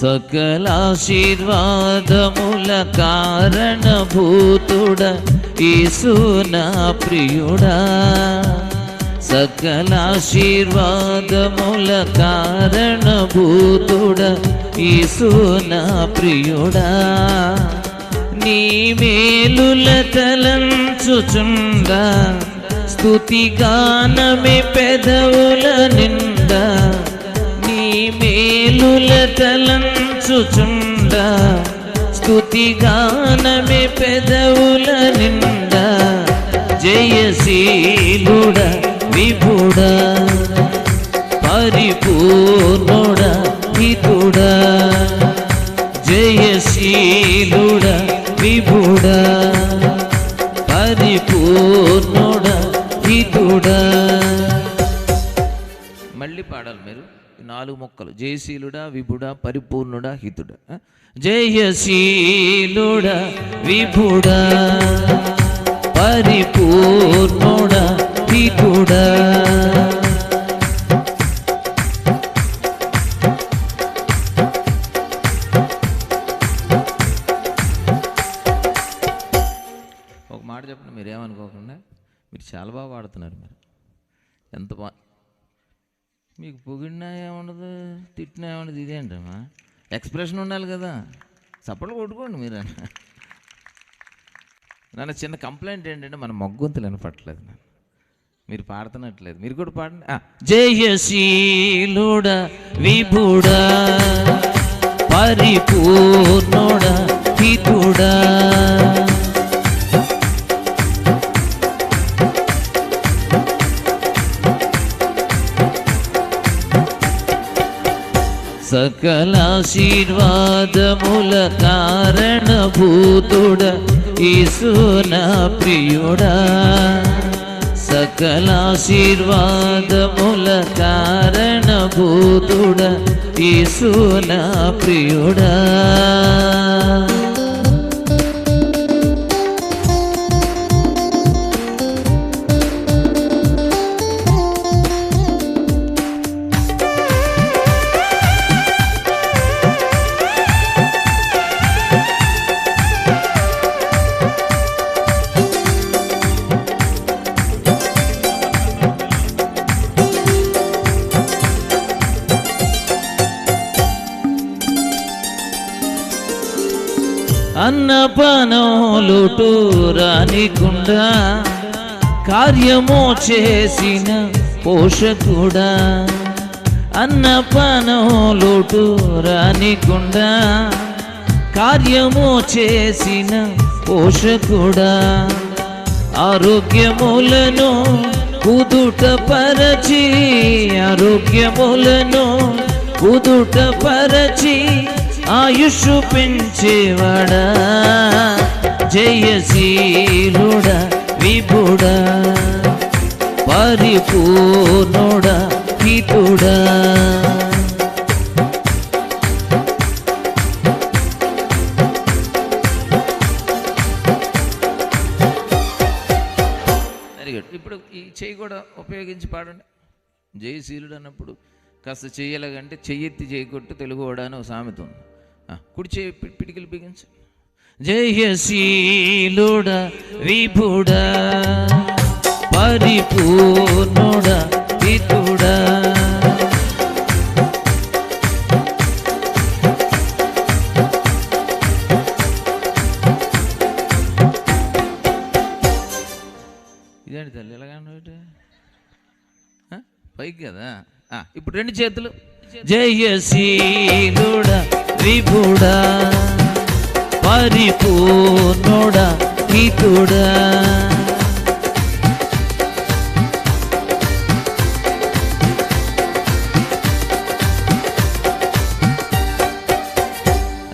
సకలాశీర్వాదముల కారణభూతుడ ఈసునా ప్రియుడా. సకలాశీర్వాదముల కారణభూతుడ ఈసునా ప్రియుడా. నీ మేలుల తలంచుచుండా స్తుతిగానమే పెదవుల నిండా. మేలుల తలంచుచుండా స్తుతిగానమే పెదవుల నిండా జయశీలుడ విభుడా పరిపూర్ణుడ హితుడా జయశీలుడ విభుడ పరిపూర్ణుడ హితుడా. మళ్ళీ పాడాలి మీరు. నాలుగు మొక్కలు. జయశీలుడా విభుడా పరిపూర్ణుడా హితుడా. జయశీలుడా విభుడా పరిపూర్ణుడా హితుడా. ఒక మాట చెప్పండి మీరు ఏమనుకోకుండా. మీరు చాలా బాగా వాడుతున్నారు మీరు. ఎంత బాగా మీకు పొగిడినా ఏముండదు తిట్టినా ఏముండదు ఇదేంటమ్మా? ఎక్స్ప్రెషన్ ఉండాలి కదా. చప్పట్లు కొట్టుకోండి మీరు. నన్ను చిన్న కంప్లైంట్ ఏంటంటే మన మొగ్గొంతులు వినపట్లేదు నన్ను. మీరు పాడుతున్నట్లేదు. మీరు కూడా పాడండి. జయశీలుడ విభుడా పరిపూర్ణుడ హితుడా. సకలాశీర్వాదముల కారణభూతుడ ఈసున ప్రియుడా. సకలాశీర్వాదముల కారణభూతుడ ఈసున ప్రియుడా. అన్న పనోలుటు రానికుండా కార్యము చేసిన పోషకుడా. అన్న పనోలుటు రానికుండా కార్యము చేసిన పోషకుడా. ఆరోగ్యములను కుదుట పరచి ఆరోగ్యములను కుదుట పరచి ఆయుష్ పెంచేవాడా? జయశీలుడా విభుడా? పరిపూర్ణుడా హితుడా? వెరీ గుడ్ ఇప్పుడు ఈ చెయ్యి కూడా ఉపయోగించి పాడండి. జయశీలుడు అన్నప్పుడు కాస్త చెయ్యలేగంటే చెయ్యెత్తి చేయకొట్టు తెలుగు వాడా అని ఒక సామెత ఉంది. ఆ, కుడి చేయి పి- పిడికిలు బిగించు. జయశీలుడ విభుడా పరిపూర్ణుడా హితుడా ఇదేంటి తల్లి ఎలాగంటే పైకి కదా? ఆ, ఇప్పుడు రెండు చేతులు. జయశీలుడ విభుడా పరిపూర్ణుడా హితుడా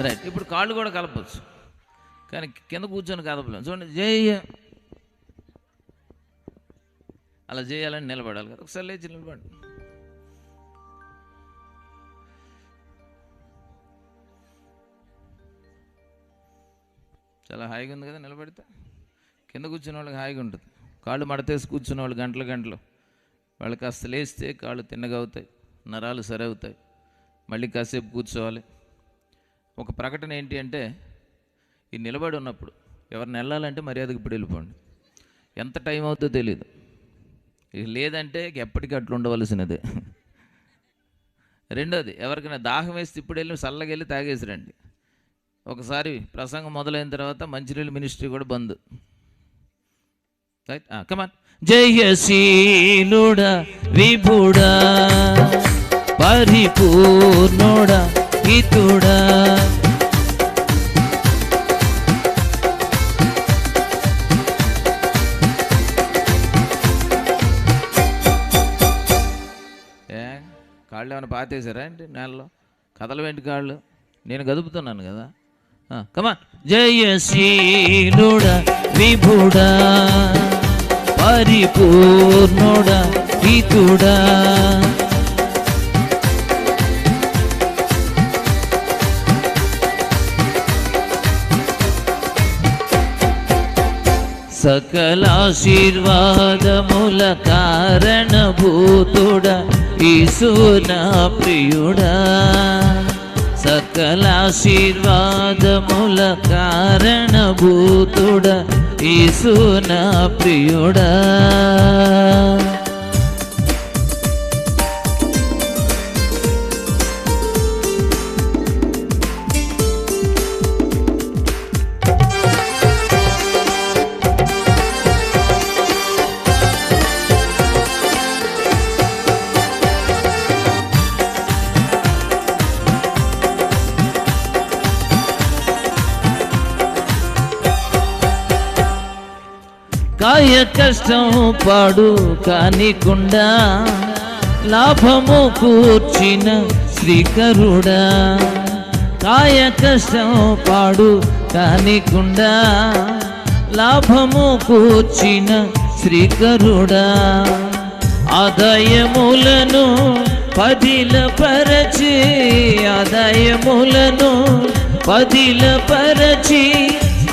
రైట్ ఇప్పుడు కాళ్ళు కూడా కలపచ్చు. కానీ కింద కూర్చొని కదపలేము చూడండి జయ. అలా చేయాలని నిలబడాలి కదా. ఒకసారి లేచి నిలబడి చాలా హాయిగా ఉంది కదా నిలబడితే? కింద కూర్చున్న వాళ్ళకి హాయిగా ఉంటుంది. కాళ్ళు మడతేసి కూర్చున్న వాళ్ళు గంటలు గంటలు. వాళ్ళు కాస్త లేస్తే కాళ్ళు తిన్నగా అవుతాయి నరాలు సరి అవుతాయి మళ్ళీ కాసేపు కూర్చోవాలి. ఒక ప్రకటన ఏంటి అంటే ఈ నిలబడి ఉన్నప్పుడు ఎవరిని వెళ్ళాలంటే మర్యాదకి ఇప్పుడు వెళ్ళిపోండి. ఎంత టైం అవుతుందో తెలియదు లేదంటే ఎప్పటికీ అట్లా ఉండవలసినదే. రెండోది ఎవరికైనా దాహం వేస్తే ఇప్పుడు వెళ్ళి చల్లగా తాగేసి రండి. ఒకసారి ప్రసంగం మొదలైన తర్వాత మంచినీళ్ళు మినిస్ట్రీ కూడా బంద్. రైట్ కమాన్ ah, జయశీలుడ విభుడా పరిపూర్ణుడ హితుడా. కాళ్ళు ఏమైనా పాతేశారా ఏంటి? నేలలో? కదలవేంటి కాళ్ళు? నేను గదుపుతున్నాను కదా. కమాన్ జయశీలుడ విభుడా పరిపూర్ణుడ హితుడా. సకలాశీర్వాదముల కారణభూతుడ ఈశున ప్రియుడా. సకలాశీర్వాదముల కారణభూతుడ ఈశున ప్రియుడా. కాయ కష్టం పాడు కానికుండా లాభము కూర్చిన శ్రీకరుడా. కాయ కష్టం పాడు కానికుండా లాభము కూర్చిన శ్రీకరుడా. ఆదాయములను పదిల పరచి ఆదాయములను పదిల పరచి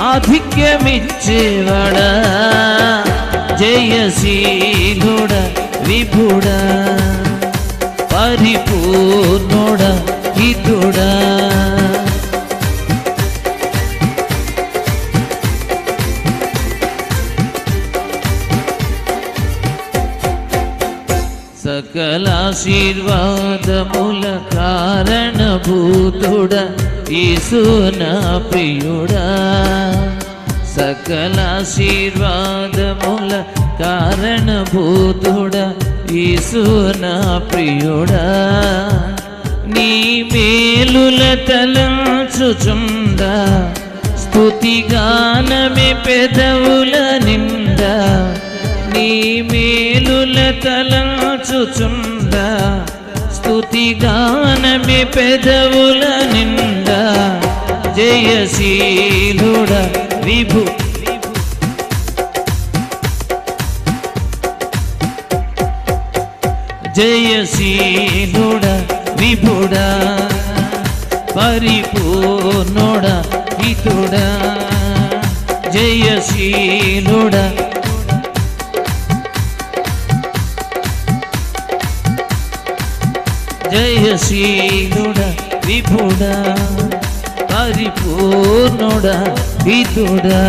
ఆధిక్యమిచ్చేవాడా. జయశీలుడ విభుడా పరిపూర్ణుడ హితుడా. సకలాశీర్వాదముల కారణభూతుడ నా ప్రియుడా సకల సకలాశీర్వాదముల కారణభూతుడ నా ప్రియుడా. నీ మేలుల తలంచుచుండా స్థుతిగానమే పెదవుల నిండా నీ మేలుల తలంచుచుండా స్తుతిగానమే పెదవుల నిండా జయశీలుడ విభు. జయశీలుడ విభుడా పరిపూర్ణుడ హితుడా. జయశీలుడ జయశీలుడ విభుడా పరిపూర్ణుడ హితుడా